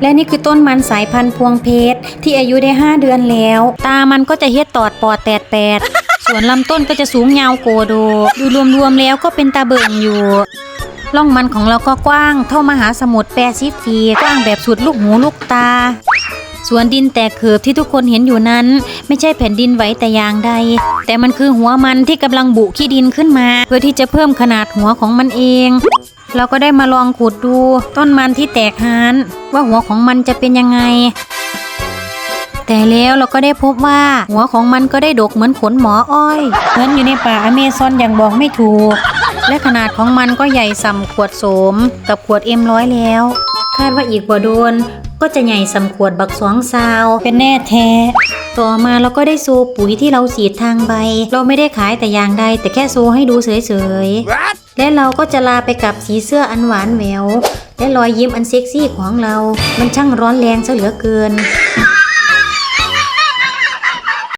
และนี่คือต้นมันสายพันธุ์พวงเพชรที่อายุได้ 5 เดือนแล้ว ตามันก็จะเฮ็ดตอดปอดแตดแปดส่วนลำต้นก็จะสูงยาวโกโด ดูรวมๆแล้วก็เป็นตาเบิ่งอยู่ล่องมันของเราก็กว้างเท่ามหาสมุทรแปซิฟิกกว้างแบบสุดลูกหูลูกตาส่วนดินแตกเขือบที่ทุกคนเห็นอยู่นั้น ไม่ใช่แผ่นดินไหวแต่อย่างใด แต่มันคือหัวมันที่กำลังบุขี้ดินขึ้นมา เพื่อที่จะเพิ่มขนาดหัวของมันเอง เราก็ได้มาลองขุดดูต้นมันที่แตกหานว่าหัวของมันจะเป็นยังไง แต่แล้วเราก็ได้พบว่า หัวของมันก็ได้ดกเหมือนขนหมออ้อย เหมือนอยู่ในป่าอเมซอนอย่างบอกไม่ถูก และขนาดของมันก็ใหญ่ส่ำขวดโสม กับขวดเอ็มร้อยแล้ว คาดว่าอีกกว่าโดนก็จะใหญ่สำขวดบักสองซาว เป็นแน่แท้ ต่อมาเราก็ได้โซปุ๋ยที่เราสีดทางใบ เราไม่ได้ขายแต่อย่างใดแต่แค่โซให้ดูเฉยๆ และเราก็จะลาไปกับสีเสื้ออันหวานแหววและรอยยิ้มอันเซ็กซี่ของเรา มันช่างร้อนแรงซะเหลือเกิน